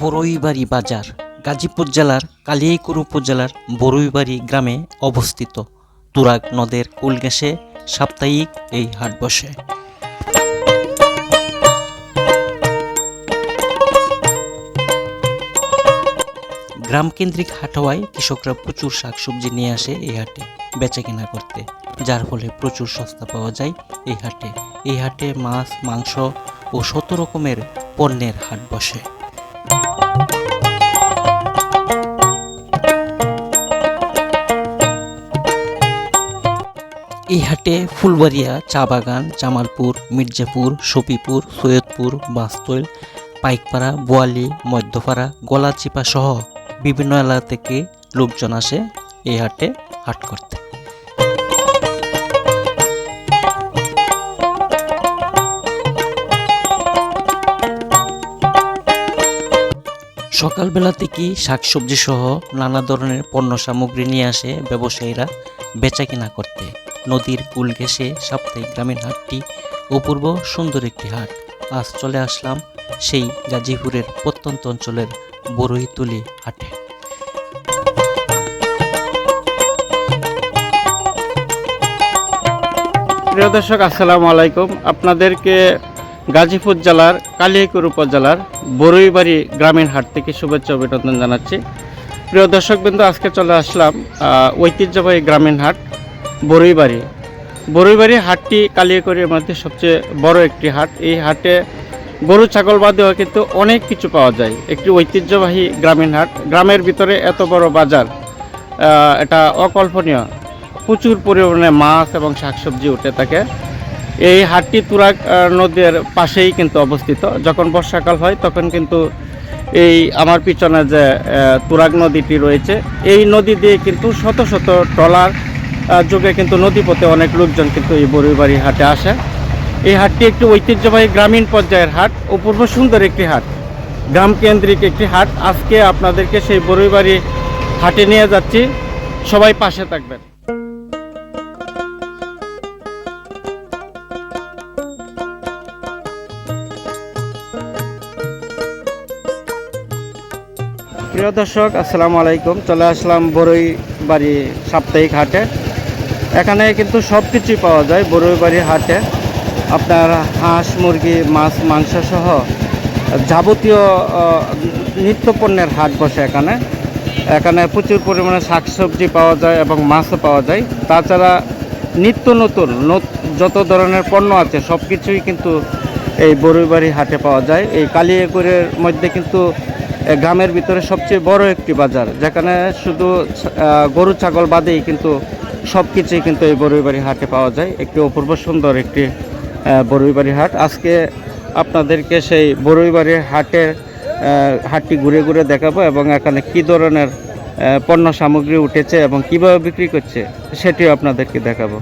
বড়ইবাড়ি বাজার, গাজীপুর জেলার কালিয়াইকুর উপজেলার বড়ইবাড়ি গ্রামে অবস্থিত। তুরাগ নদের কুল ঘেঁষে সাপ্তাহিক এই হাট বসে। গ্রামকেন্দ্রিক হাট হওয়ায় কৃষকরা প্রচুর শাকসবজি নিয়ে আসে এই হাটে বেচা কেনা করতে। যার ফলে প্রচুর সস্তা পাওয়া যায় এই হাটে। এই হাটে মাছ, মাংস ও শত রকমের পণ্যের হাট বসে। এই হাটে ফুলবাড়িয়া, চা বাগান, জামালপুর, মির্জাপুর সফিপুর সৈয়দপুর, বাস্তৈল, পাইকপাড়া, বোয়ালি, মধ্যপাড়া, গলাচিপা সহ বিভিন্ন এলাকা থেকে লোকজন আসে এই হাটে হাট করতে। সকালবেলা থেকেই শাকসবজি সহ নানা ধরনের পণ্য সামগ্রী নিয়ে আসে ব্যবসায়ীরা বেচা কিনা করতে। নদীর কুল ঘেঁষে সাপ্তাহিক গ্রামীণ হাটটি অপূর্ব সুন্দর একটি হাট। আজ চলে আসলাম সেই গাজীপুরের প্রত্যন্ত অঞ্চলের বরইতুলি হাটে। প্রিয় দর্শক, আসসালামু আলাইকুম। আপনাদেরকে গাজীপুর জেলার কালিয়াকুর উপজেলার বরুইবাড়ি গ্রামীণ হাট থেকে শুভেচ্ছা অভিনন্দন জানাচ্ছি। প্রিয় দর্শকবৃন্দ, আজকে চলে আসলাম ঐতিহ্যবাহী গ্রামীণ হাট বরুইবাড়ি বরুইবাড়ি হাটটি কালিয়াকুরের মধ্যে সবচেয়ে বড় একটি হাট। এই হাটে গরু, ছাগল বাদেও কিন্তু অনেক কিছু পাওয়া যায়। একটি ঐতিহ্যবাহী গ্রামীণ হাট। গ্রামের ভিতরে এত বড় বাজার এটা অকল্পনীয়। প্রচুর পরিমাণে মাছ এবং শাকসবজি উঠে থাকে। এই হাটটি তুরাগ নদীর পাশেই কিন্তু অবস্থিত। যখন বর্ষাকাল হয়, তখন কিন্তু এই আমার পিছনে যে তুরাগ নদীটি রয়েছে, এই নদী দিয়ে কিন্তু শত শত ট্রলার যুগে কিন্তু নদীপথে অনেক লোকজন কিন্তু এই বরুইবাড়ি হাটে আসে। এই হাটটি একটি ঐতিহ্যবাহী গ্রামীণ পর্যায়ের হাট অপূর্ব সুন্দর একটি হাট। গ্রাম কেন্দ্রিক একটি হাট। আজকে আপনাদেরকে সেই বরুইবাড়ি হাটে নিয়ে যাচ্ছি। সবাই পাশে থাকবেন। প্রিয় দর্শক, আসসালামু আলাইকুম। চলে আসলাম বড়ই বাড়ি সাপ্তাহিক হাটে। এখানে কিন্তু সব কিছুই পাওয়া যায় বড়ই বাড়ি হাটে। আপনার হাঁস মুরগি মাছ মাংস সহ যাবতীয় আহ, নিত্য পণ্যের হাট বসে এখানে। এখানে প্রচুর পরিমাণে শাকসবজি পাওয়া যায় এবং মাছও পাওয়া যায়। তাছাড়া নিত্য নতুন নত- যত ধরনের পণ্য আছে সব কিছুই কিন্তু এই বড়ইবাড়ি হাটে পাওয়া যায়। এই কালিয়াকুরের মধ্যে কিন্তু গ্রামের ভিতরে সবচেয়ে বড় একটি বাজার যেখানে শুধু গরু ছাগল বাদেই কিন্তু সব কিছুই কিন্তু এই বড়ইবাড়ি হাটে পাওয়া যায়। একটি অপূর্ব সুন্দর একটি আহ, বড়ইবাড়ি হাট। আজকে আপনাদেরকে সেই বড়ইবাড়ির হাটের হাটটি ঘুরে ঘুরে দেখাবো এবং এখানে কি ধরনের পণ্য সামগ্রী উঠেছে এবং কীভাবে বিক্রি করছে সেটিও আপনাদেরকে দেখাবো।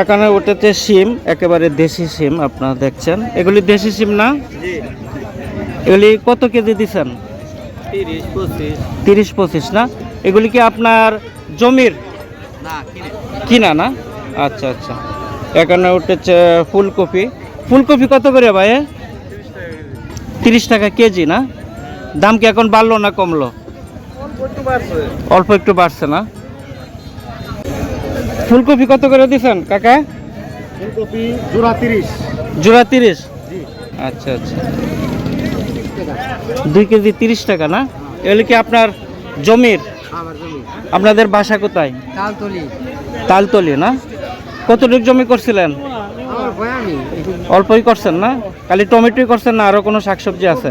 এখানে উঠেছে সিম একেবারে দেশি সিম আপনারা দেখছেন। এগুলি দেশি সিম না? এগুলি কত কেজি দিচ্ছেন তিরিশ পঁচিশ। না? এগুলি কি আপনার জমির? কিনা। না? আচ্ছা আচ্ছা। এখানে উঠেছে ফুলকপি। ফুলকপি কত করে ভাই? তিরিশ টাকা কেজি না? দাম কি এখন বাড়লো না কমলো? অল্প একটু বাড়ছে না? ফুলকপি কত করে দিচ্ছেন কাকা? ফুলকপি জোড়া তিরিশ। জোড়া তিরিশ? আচ্ছা আচ্ছা। দুই কেজি তিরিশ টাকা না? এগুলি কি আপনার জমির? আপনাদের বাসা কোথায়? তালতলি। তালতলি না? কতটুকু জমি করছিলেন? অল্পই করছেন না? খালি টমেটোই করছেন না? আরও কোনো শাকসবজি আছে?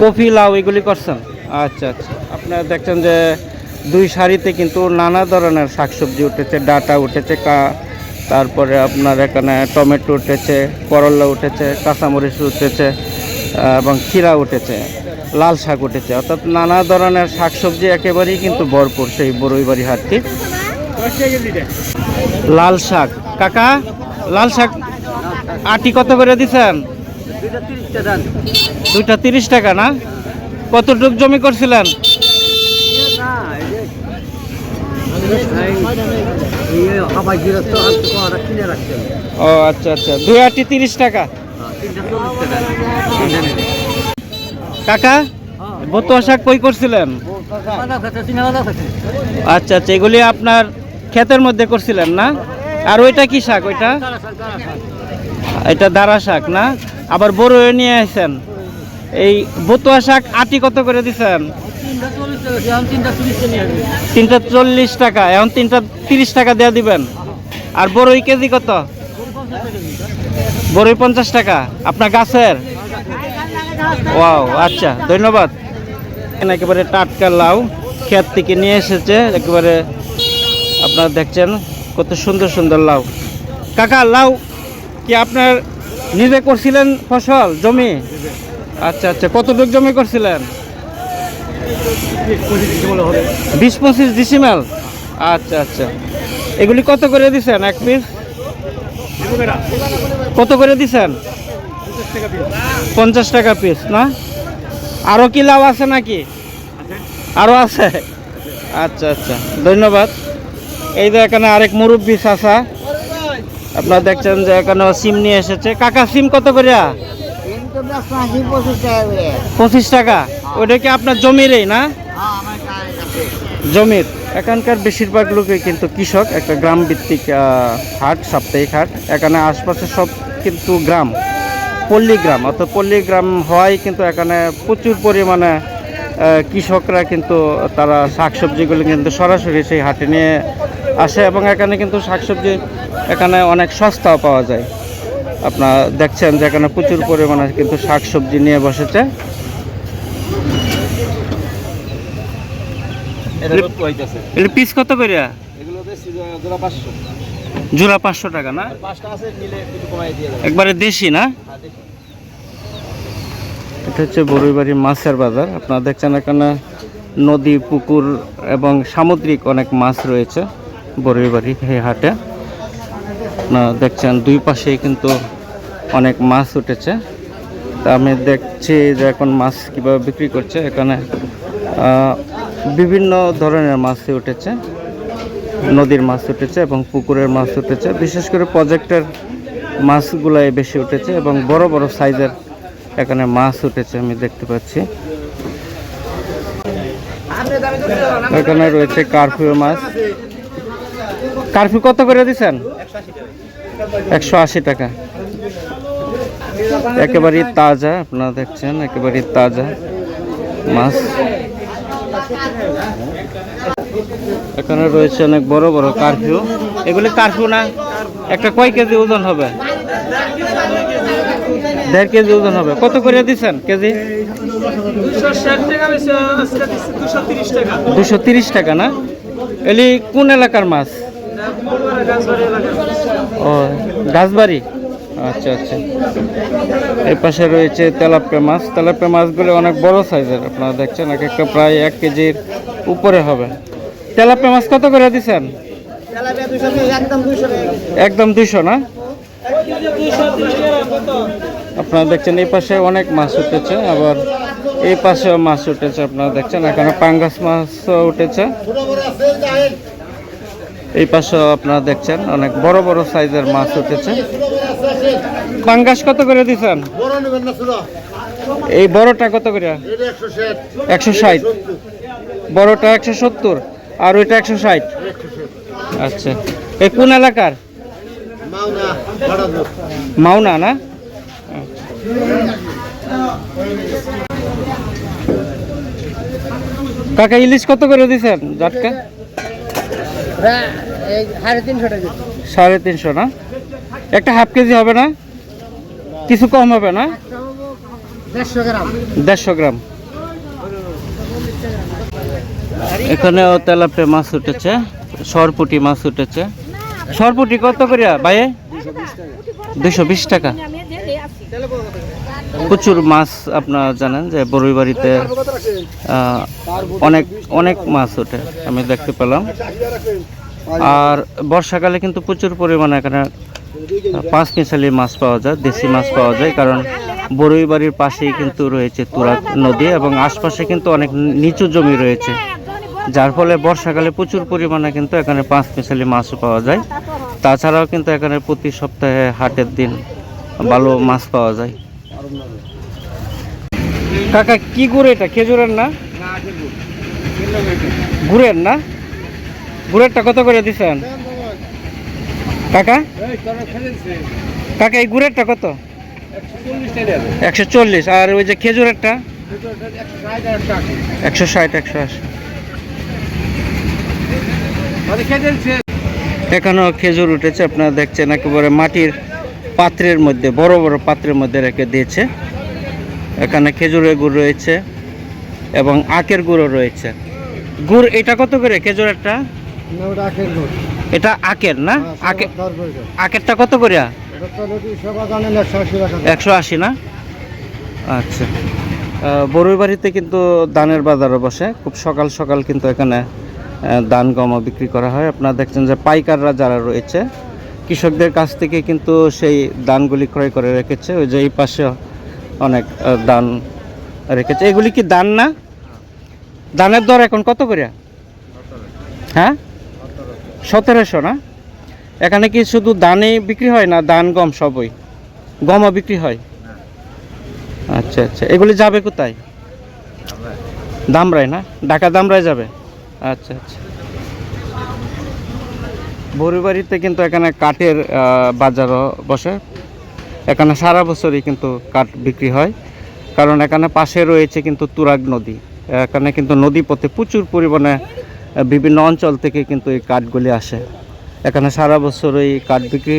কপি লাউ এগুলি করছেন? আচ্ছা আচ্ছা। আপনারা দেখছেন যে দুই সারিতে কিন্তু নানা ধরনের শাকসবজি উঠেছে ডাটা উঠেছে কা তারপরে আপনার এখানে টমেটো উঠেছে করলা উঠেছে কাঁচামরিচ উঠেছে এবং ক্ষীরা উঠেছে লাল শাক উঠেছে। অর্থাৎ নানা ধরনের শাকসবজি একেবারেই কিন্তু ভরপুর সেই বড়ইবাড়ি হাটটি। লাল শাক। কাকা লাল শাক আটি কত করে দিচ্ছেন দুইটা তিরিশ টাকা না? কতটুক জমি করছিলেন? ও আচ্ছা আচ্ছা। দুই আটি তিরিশ টাকা। কাকা বতুয়া শাক কই করছিলেন? আচ্ছা আচ্ছা এগুলি আপনার ক্ষেতের মধ্যে করছিলেন না? আর ওইটা কি শাক ওইটা? এটা দারা শাক না? আবার বড় নিয়ে আসছেন এই বতুয়া শাক আটি কত করে দিছেন? তিনটা চল্লিশ টাকা, এখন তিনটা তিরিশ টাকা দেওয়া দিবেন। আর বড়ই কেজি কত? বড়ই পঞ্চাশ টাকা। আপনার গাছের? ওয়াও আচ্ছা ধন্যবাদ। একেবারে টাটকা লাউ ক্ষেত থেকে নিয়ে এসেছে, একেবারে আপনারা দেখছেন কত সুন্দর সুন্দর লাউ। কাকা, লাউ কি আপনার নিজে করছিলেন ফসল, জমি? আচ্ছা আচ্ছা কতটুক জমি করছিলেন? বিশ পঁচিশ ডিসিমেল আচ্ছা আচ্ছা। এগুলি কত করে দিছেন? এক পিস কত করে দিছেন? পঞ্চাশ টাকা পিস না? আরও কি লাভ আছে নাকি? আরও আছে? আচ্ছা আচ্ছা। ধন্যবাদ। এই যে এখানে আরেক মুরব্বী চাষা আপনারা দেখছেন যে এখানে সিম নিয়ে এসেছে। কাকা সিম কত করে। পঁচিশ টাকা? ওইটা কি আপনার জমিরই না? জমির। এখানকার বেশিরভাগ লোকই কিন্তু কৃষক, একটা গ্রাম ভিত্তিক হাট, সাপ্তাহিক হাট। এখানে আশপাশে সব কিন্তু গ্রাম পল্লী গ্রাম অর্থাৎ পল্লী গ্রাম হওয়ায় কিন্তু এখানে প্রচুর পরিমাণে কৃষকরা কিন্তু তারা শাকসবজিগুলো কিন্তু সরাসরি সেই হাটে নিয়ে আসে এবং এখানে কিন্তু শাকসবজি এখানে অনেক সস্তাও পাওয়া যায়। আপনারা দেখছেন যে এখানে প্রচুর পরিমাণে কিন্তু শাকসবজি নিয়ে বসেছে। এগুলো পিস কত করে? জোড়া পাঁচশো। টাকা না? একবারে দেশি না? এটা হচ্ছে বড়ুইবাড়ি মাছের বাজার। আপনারা দেখছেন এখানে নদী পুকুর এবং সামুদ্রিক অনেক মাছ রয়েছে বড়ুইবাড়ি এই হাটে। আপনারা দেখছেন দুই পাশে কিন্তু অনেক মাছ উঠেছে। তা আমি দেখছি যে এখন মাছ কীভাবে বিক্রি করছে। এখানে বিভিন্ন ধরনের মাছই উঠেছে, নদীর মাছ উঠেছে এবং পুকুরের মাছ উঠেছে। বিশেষ করে প্রজেক্টের মাছগুলাই বেশি উঠেছে এবং বড় বড় সাইজের এখানে মাছ উঠেছে আমি দেখতে পাচ্ছি। এখানে রয়েছে কারফিউ মাছ। কারফিউ কত করে দিচ্ছেন একশো আশি টাকা। একেবারেই তাজা, আপনারা দেখছেন, একেবারেই তাজা মাছ। এখানে রয়েছে অনেক বড় বড় কারফিউ। এগুলি কারফিউ না, একটা কয় কেজি ওজন হবে? দেড় কেজি ওজন হবে। কত করে দিচ্ছেন কেজি? দুশো তিরিশ টাকা না? এলি কোন এলাকার মাছ? ও, গাছবাড়ি। আচ্ছা আচ্ছা। এই পাশে রয়েছে তেলাপিয়া মাছ। তেলাপিয়া মাছগুলো অনেক বড় সাইজের আপনারা দেখছেন এক একটা প্রায় এক কেজির উপরে হবে। তেলাপিয়া মাছ কত করে দিচ্ছেন একদম দুইশো না আপনারা দেখছেন এই পাশে অনেক মাছ উঠেছে আবার এই পাশেও মাছ উঠেছে আপনারা দেখছেন এখানে পাঙ্গাস মাছও উঠেছে। এই পাশেও আপনারা দেখছেন অনেক বড় বড় সাইজের মাছ উঠেছে। পাঙ্গাস কত করে দিচ্ছেন এই বড়টা কত করে? একশো ষাট। বড়টা একশো সত্তর আর ওইটা একশো ষাট। আচ্ছা। এই কোন এলাকার? মাওনা না? কাকা ইলিশ কত করে দিছেন জাটকা সাড়ে তিনশো না? একটা হাফ কেজি হবে না? কিছু কম হবে না? দেড়শো গ্রাম। এখানেও তেলাপে মাছ উঠেছে সরপুটি মাছ উঠেছে। সরপুটি কত করিয়া ভাইয়ে? দুশো বিশ টাকা। প্রচুর মাছ আপনারা জানেন যে বড়ই বাড়িতে অনেক অনেক মাছ ওঠে আমি দেখতে পেলাম। আর বর্ষাকালে কিন্তু প্রচুর পরিমাণে এখানে পাঁচ মিশালি মাছ পাওয়া যায় দেশি মাছ পাওয়া যায় কারণ বড়ই বাড়ির পাশেই কিন্তু রয়েছে তুরাগ নদী এবং আশপাশে কিন্তু অনেক নিচু জমি রয়েছে। যার ফলে বর্ষাকালে প্রচুর পরিমাণে কিন্তু এখানে পাঁচ মিশালি মাছও পাওয়া যায়। তাছাড়াও কিন্তু এখানে প্রতি সপ্তাহে হাটের দিন ভালো মাছ পাওয়া যায়। কাকা কি গুড় এটা? খেজুরের না? গুড়ের না? গুড়েরটা কত করে দিছেন? কাকা? কাকা এই গুড়েরটা কত? একশো চল্লিশ আর ওই যে খেজুরেরটা? একশো ষাট একশো আশি। এখানেও খেজুর উঠেছে আপনারা দেখছেন একেবারে মাটির পাত্রের মধ্যে বড় বড় পাত্রের মধ্যে রেখে দিয়েছে। এখানে খেজুরের গুড় রয়েছে এবং আখের গুঁড়ো রয়েছে। গুড় এটা কত করে খেজুরেরটা? ওটা আখের গুড়। এটা আখের না? দাও। আখেরটা কত করে? এটা তো রুটি সবা জানেন একশো আশি না? আচ্ছা। বড়ুই বাড়িতে কিন্তু ধানের বাজারও বসে। খুব সকাল সকাল কিন্তু এখানে ধান গমও বিক্রি করা হয়। আপনারা দেখছেন যে পাইকাররা যারা রয়েছে কৃষকদের কাছ থেকে কিন্তু সেই ধানগুলি ক্রয় করে রেখেছে। ওই যে এই পাশে অনেক ধান রেখেছে। এগুলি কি দান না? ধানের দর এখন কত করে? হ্যাঁ? সতেরোশো না? এখানে কি শুধু ধানই বিক্রি হয় না ধান, গম সবই? গমও বিক্রি হয়? আচ্ছা আচ্ছা। এগুলি যাবে কোথায়? দামরাই না? ঢাকা দামরাই যাবে? আচ্ছা আচ্ছা। বড়িবাড়িতে কিন্তু এখানে কাঠের বাজারও বসে। এখানে সারা বছরই কিন্তু কাঠ বিক্রি হয়। কারণ এখানে পাশে রয়েছে কিন্তু তুরাগ নদী। এখানে কিন্তু নদী পথে প্রচুর পরিমাণে বিভিন্ন অঞ্চল থেকে কিন্তু এই কাঠগুলি আসে। এখানে সারা বছর এই কাঠ বিক্রি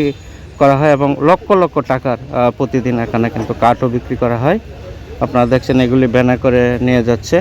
করা হয় এবং লক্ষ লক্ষ টাকার প্রতিদিন এখানে কিন্তু কাঠও বিক্রি করা হয়। আপনারা দেখছেন এগুলি ব্যানার করে নিয়ে যাচ্ছে।